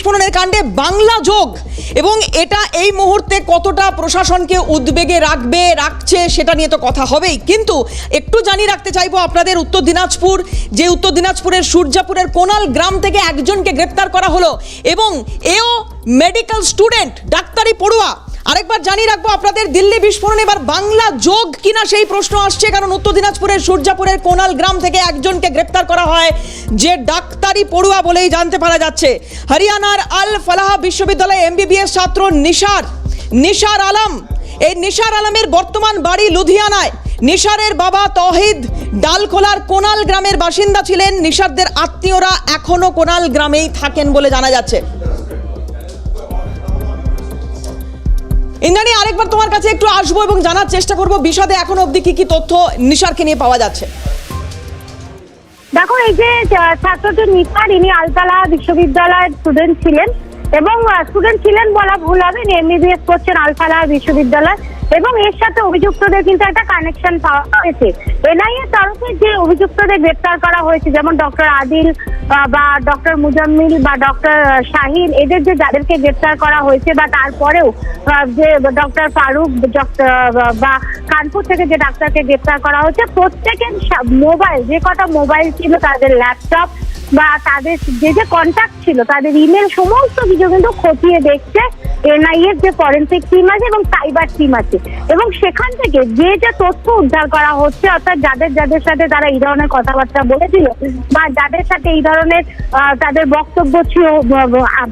বিস্ফোরণের কাণ্ডে বাংলা যোগ। এবং এটা এই মুহূর্তে কতটা প্রশাসনকে উদ্বেগে রাখবে, রাখছে, সেটা নিয়ে তো কথা হবেই। কিন্তু একটু জানিয়ে রাখতে চাইব আপনাদের উত্তর দিনাজপুর। যে উত্তর দিনাজপুরের সূর্যাপুরের কোনাল গ্রাম থেকে একজনকে গ্রেপ্তার করা হলো এবং এও মেডিকেল স্টুডেন্ট ডাক্তারি পড়ুয়া। আরেকবার জানিয়ে রাখব, আপনাদের দিল্লি বিস্ফোরণ, এবার বাংলা যোগ কিনা সেই প্রশ্ন আসছে, কারণ উত্তর দিনাজপুরের সূর্যাপুরের কোনাল গ্রাম থেকে একজনকে গ্রেপ্তার করা হয়, যে ডাক্তারি পড়ুয়া বলেই জানতে পারা যাচ্ছে। হরিয়ানার আল ফালাহ বিশ্ববিদ্যালয়ে এমবিবিএস ছাত্র নিশার নিশার আলম। এই নিশার আলমের বর্তমান বাড়ি লুধিয়ানায়। নিশারের বাবা তহিদ ডালখোলার কোনাল গ্রামের বাসিন্দা ছিলেন। নিশারদের আত্মীয়রা এখনও কোনাল গ্রামেই থাকেন বলে জানা যাচ্ছে। ইন্দ্রাণী, আরেকবার তোমার কাছে একটু আসব এবং জানার চেষ্টা করব বিশদে এখন অবধি কি কি তথ্য নিশারকে নিয়ে পাওয়া যাচ্ছে? দেখো, এই যে ছাত্রটি নিপার ইনি আলতালা বিশ্ববিদ্যালয়ের স্টুডেন্ট ছিলেন এবং স্টুডেন্ট ছিলেন বলা ভুল হবে এমবিবিএস করছেন আলতালা বিশ্ববিদ্যালয় এবং এর সাথে অভিযুক্তদের কিন্তু একটা কানেকশন পাওয়া হয়েছে এনআইএ তরফে যে অভিযুক্তদের গ্রেপ্তার করা হয়েছে, যেমন ডক্টর আদিল বা ডক্টর মুজাম্মিল বা ডক্টর শাহিন, এদের যে যাদেরকে গ্রেপ্তার করা হয়েছে বা তারপরেও যে ডক্টর ফারুক বা কানপুর থেকে যে ডাক্তারকে গ্রেপ্তার করা হয়েছে, প্রত্যেকের মোবাইল যে কটা মোবাইল ছিল তাদের ল্যাপটপ বা তাদের যে যে কন্ট্যাক্ট ছিল, তাদের ইমেল সমস্ত কিছু কিন্তু খতিয়ে দেখছে। এনআইএর যে ফরেন্সিক টিম আছে এবং সাইবার টিম আছে। এবং সেখান থেকে যে যে তথ্য উদ্ধার করা হচ্ছে, অর্থাৎ যাদের যাদের সাথে তারা এই ধরনের কথাবার্তা বলেছিল বা যাদের সাথে এই ধরনের তাদের বক্তব্য ছিল,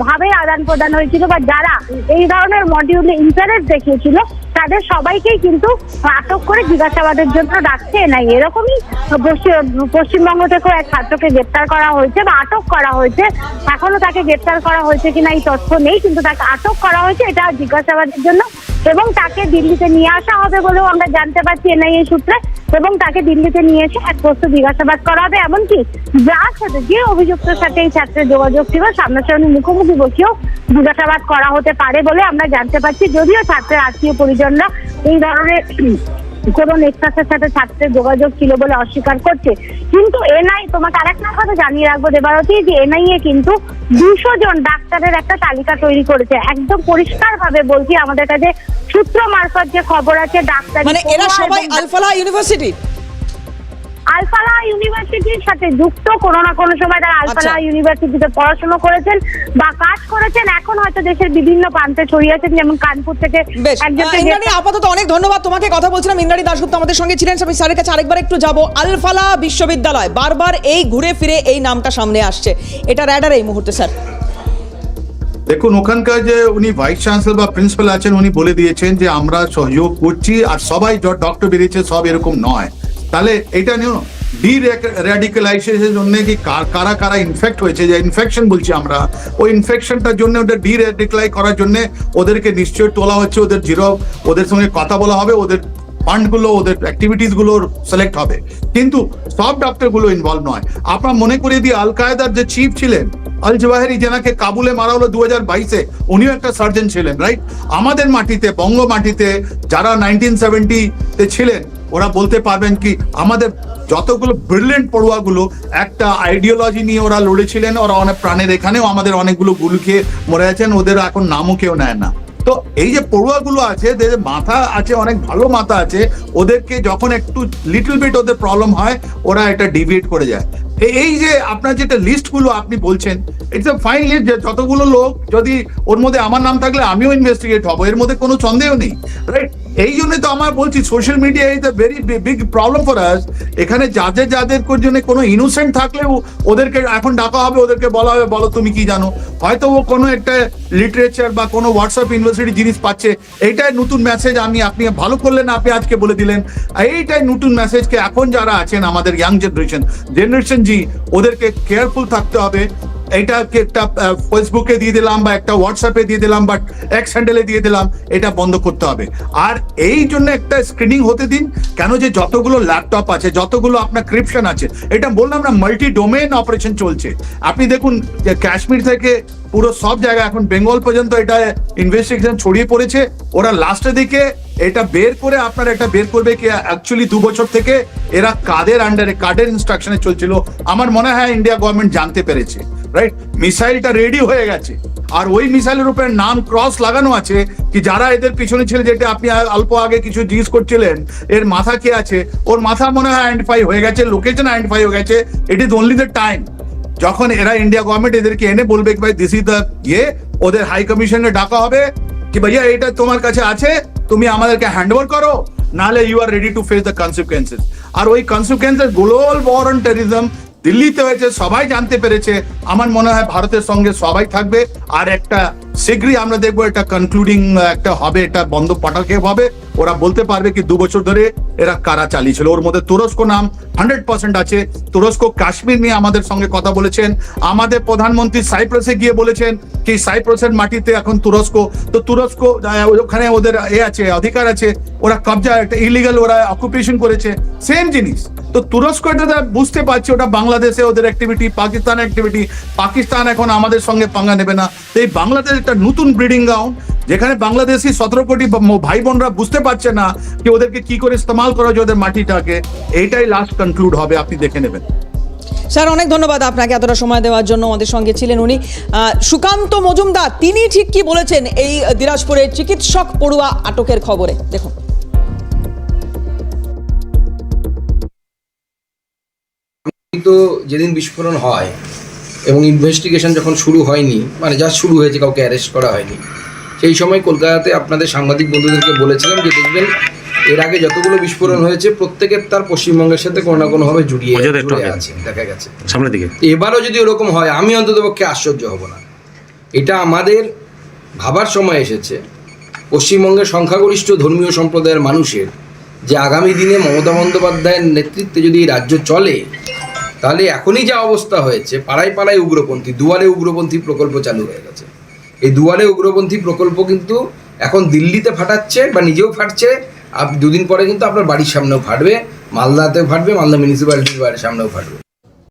ভাবে আদান প্রদান হয়েছিল বা যারা এই ধরনের মডিউলে ইন্টারেস্ট দেখিয়েছিল তাদের সবাইকেই কিন্তু আটক করে জিজ্ঞাসাবাদের জন্য ডাকছে না এরকমই পশ্চিম- পশ্চিমবঙ্গ থেকেও এক ছাত্রকে গ্রেপ্তার করা হয়েছে বা আটক করা হয়েছে। এখনও তাকে গ্রেপ্তার করা হয়েছে কিনা এই তথ্য নেই, কিন্তু তাকে আটক করা হয়েছে, এটা জিজ্ঞাসাবাদের জন্য এবং তাকে দিল্লিতে নিয়ে আসা হবে বলেও আমরা জানতে পারছি এনআইএ সূত্রে, এবং তাকে দিল্লিতে নিয়ে এসে এক প্রশ্ন জিজ্ঞাসাবাদ করা হবে। এমনকি যার সাথে যে অভিযুক্তের সাথে এই ছাত্রের যোগাযোগ ছিল, সামনাসামনি মুখোমুখি বসেও জিজ্ঞাসাবাদ করা হতে পারে বলে আমরা জানতে পারছি। যদিও ছাত্রের আত্মীয় পরিজনরা এই ধরনের কোনো নেক্সাসের সাথে ছাত্রের যোগাযোগ ছিল বলে অস্বীকার করছে। কিন্তু এনআই তোমাকে আরেকটা কথা জানিয়ে রাখব দেবারতী যে এনআইএ কিন্তু দুশো জন ডাক্তারের একটা তালিকা তৈরি করেছে। একদম পরিষ্কার ভাবে বলছি আমাদের কাছে সূত্র মারফত যে খবর আছে ডাক্তার মানে এরা সবাই আলফালা ইউনিভার্সিটি? আলফালা ইউনিভার্সিটির সাথে যুক্ত কোনো না কোনো সময় তারা আলফালা আচ্ছা। ইউনিভার্সিটিতে পড়াশোনা করেছেন বা কাজ করেছেন। এখন হয়তো দেশের বিভিন্ন প্রান্তে ছড়িয়ে আছেন যেমন কানপুর থেকে ইন্দ্রাণী আপাতত অনেক ধন্যবাদ। তোমাকে কথা বলছিলাম ইন্দ্রাণী দাশগুপ্ত আমাদের সঙ্গে ছিলেন। আমি স্যারের কাছে আরেকবার একটু যাব। আলফালা বিশ্ববিদ্যালয় বারবার এই ঘুরে ফিরে এই নামটা সামনে আসছে। এটা র্যাডার এই মুহূর্তে স্যার। দেখুন ওখানকার যে উনি ভাইস চ্যান্সেলর বা প্রিন্সিপাল আছেন উনি বলে দিয়েছেন যে আমরা সহযোগ করছি আর সবাই ডক্টর বেরিয়েছে সব এরকম নয়। তাহলে এটা নিও ডি র্যাডিক্যালাইজেশনের জন্য কি কারা কারা ইনফেক্ট হয়েছে? যে ইনফেকশন বলছি আমরা, ওই ইনফেকশনটার জন্য ওটা ডি র্যাডিক্যালাই করার জন্য ওদেরকে নিশ্চয়ই তোলা হচ্ছে, ওদের জিরো ওদের সঙ্গে কথা বলা হবে, ওদের ফান্ডগুলো ওদের অ্যাক্টিভিটিসগুলো সিলেক্ট হবে। কিন্তু সব ডক্টরগুলো ইনভলভ নয়। আপনার মনে করিয়ে দিয়ে আল কায়দার যে চিফ ছিলেন আল জওয়াহেরি যেনাকে কাবুলে মারা হলো দু হাজার বাইশে, উনিও একটা সার্জন ছিলেন রাইট আমাদের মাটিতে, বঙ্গ মাটিতে যারা নাইনটিন সেভেন্টিতে ছিলেন ওরা বলতে পারবেন কি, আমাদের যতগুলো ব্রিলিয়েন্ট পড়ুয়াগুলো, একটা আইডিওলজি নিয়ে ওরা লড়েছিলেন, ওরা অনেক প্রাণের এখানেও আমাদের অনেকগুলো গুলু খেয়ে মরে আছেন ওদের এখন নামও কেউ নেয় না। তো এই যে পড়ুয়াগুলো আছে, এদের মাথা আছে, অনেক ভালো মাথা আছে, ওদেরকে যখন একটু লিটল বিট ওদের প্রবলেম হয়, ওরা এটা ডিভিয়েট করে যায়। এই যে আপনার যেটা লিস্টগুলো আপনি বলছেন ইটস এ ফাইন লিস্ট যতগুলো লোক যদি ওর মধ্যে আমার নাম থাকলে আমিও ইনভেস্টিগেট হব, এর মধ্যে কোনো সন্দেহ নেই রাইট এই জন্য তো আমার বলছি social media is a very big problem for us এখানে যাদের যাদের জন্য কোনো ইনোসেন্ট থাকলেও ওদেরকে এখন ডাকা হবে, ওদেরকে বলা হবে, বলো তুমি কি জানো? হয়তো ও কোনো একটা লিটারেচার বা কোনো হোয়াটসঅ্যাপ ইউনিভার্সিটি জিনিস পাচ্ছে। এইটাই নতুন মেসেজ আমি, আপনি ভালো করলেন আপনি আজকে বলে দিলেন। এইটাই নতুন মেসেজকে এখন যারা আছেন, আমাদের ইয়াং জেনারেশন জেনারেশন জি ওদেরকে কেয়ারফুল থাকতে হবে। এইটাকে একটা ফেসবুকে দিয়ে দিলাম বা একটা হোয়াটসঅ্যাপে দিয়ে দিলাম বা এক্স হ্যান্ডেলে দিয়ে দিলাম, এটা বন্ধ করতে হবে। আর এই জন্য একটা স্ক্রিনিং হতে দিন, কেন যে যতগুলো ল্যাপটপ আছে, যতগুলো আপনার ক্রিপশন আছে, এটা বললাম না মাল্টি ডোমেন অপারেশন চলছে। আপনি দেখুন কাশ্মীর থেকে পুরো সব জায়গায়, এখন বেঙ্গল পর্যন্ত এটা ইনভেস্টিগেশন ছড়িয়ে পড়েছে। ওরা লাস্টের দিকে এটা বের করে আপনার এটা বের করবে কি অ্যাকচুয়ালি দু বছর থেকে এরা কাদের আন্ডারে কাদের ইনস্ট্রাকশনে চলছিল? আমার মনে হয় ইন্ডিয়া গভর্নমেন্ট জানতে পেরেছে। রাইট মিসাইলটা রেডি হয়ে গেছে। আর ওই মিসাইলের উপরে নাম ক্রস লাগানো আছে কি যারা এদের পিছনে ছিল, যেটা আপনি অল্প আগে কিছু জিজ্ঞেস করছিলেন, এর মাথা কে আছে? ওর মাথা মনে হয় আইডেন্টিফাই হয়ে গেছে লোকেশন আইডেন্টিফাই হয়ে গেছে। It is only the time যখন এরা ইন্ডিয়া গভর্নমেন্ট এদেরকে এনে বলবে কি ভাই দিস ইজ দ্য ইয়ে ওদের হাই কমিশনে ডাকা হবে, কি ভাইয়া, এটা তোমার কাছে আছে? তুমি আমাদেরকে হ্যান্ড ওভার করো নাহলে you are ready to face the consequences আর ওই consequences global war on terrorism দিল্লিতে হয়েছে, সবাই জানতে পেরেছে। আমার মনে হয় ভারতের সঙ্গে সবাই থাকবে। আর একটা শীঘ্রই আমরা দেখব, এটা কনক্লুডিং একটা হবে, এটা বন্ধ পটাক্ষেপ হবে। ওরা বলতে পারবে কি দু বছর ধরে এরা কারা চালিয়েছিল। ওর মধ্যে তুরস্ক নাম হান্ড্রেড পার্সেন্ট আছে। তুরস্ক কাশ্মীর নিয়ে আমাদের সঙ্গে কথা বলেছেন। আমাদের প্রধানমন্ত্রী সাইপ্রাসে গিয়ে বলেছেন কি সাইপ্রাসের মাটিতে এখন তুরস্ক। তো তুরস্ক ওখানে ওদের এ আছে, অধিকার আছে। ওরা কবজা, একটা ইলিগাল ওরা অকুপেশন করেছে। সেম জিনিস। তো তুরস্ক এটা বুঝতে পারছে, ওটা বাংলাদেশে ওদের অ্যাক্টিভিটি পাকিস্তান অ্যাক্টিভিটি পাকিস্তান এখন আমাদের সঙ্গে পাঙ্গা নেবে না। তো এই বাংলাদেশ একটা নতুন ব্রিডিং গ্রাউন্ড যেখানে বাংলাদেশি সতেরো কোটি ভাই বোনরা বুঝতে পারছে না যে ওদেরকে কি করে ইস্তেমাল করা যায় ওদের মাটিটাকে এইটাই লাস্ট কনক্লুড হবে আপনি দেখে নেবেন। স্যার অনেক ধন্যবাদ আপনাকে এতটা সময় দেওয়ার জন্য। আমাদের সঙ্গে ছিলেন উনি। আহ, সুকান্ত মজুমদার তিনি ঠিক কি বলেছেন এই দিনাজপুরের চিকিৎসক পড়ুয়া আটকের খবরে? দেখুন। তো যেদিন বিস্ফোরণ হয় এবং ইনভেস্টিগেশন যখন শুরু হয়নি মানে যা শুরু হয়েছে কাউকে অ্যারেস্ট করা হয়নি সেই সময় কলকাতাতে আপনাদের সাংবাদিক বন্ধুদেরকে বলেছিলাম যে দেখবেন এর আগে যতগুলো বিস্ফোরণ হয়েছে প্রত্যেকের তার পশ্চিমবঙ্গের সাথে কোনো না কোনোভাবে জড়িয়ে। আছে দেখা গেছে। সামনের দিকে। এবারও যদি ওরকম হয় আমি অন্ততপক্ষে আশ্চর্য হব না। এটা আমাদের ভাবার সময় এসেছে। পশ্চিমবঙ্গের সংখ্যাগরিষ্ঠ ধর্মীয় সম্প্রদায়ের মানুষের যে আগামী দিনে মমতা বন্দ্যোপাধ্যায়ের নেতৃত্বে যদি রাজ্য চলে তাহলে এখনই যা অবস্থা হয়েছে পাড়ায় পাড়ায় উগ্রপন্থী দুয়ারে উগ্রপন্থী প্রকল্প চালু হয়ে গেছে। এই দুয়ারে উগ্রপন্থী প্রকল্প কিন্তু এখন দিল্লিতে ফাটাচ্ছে বা নিজেও ফাটছে। দুদিন পরে কিন্তু আপনার বাড়ির সামনেও ফাটবে, মালদাতেও ফাটবে, মালদা মিউনিসিপ্যালিটির বাড়ির সামনেও ফাটবে।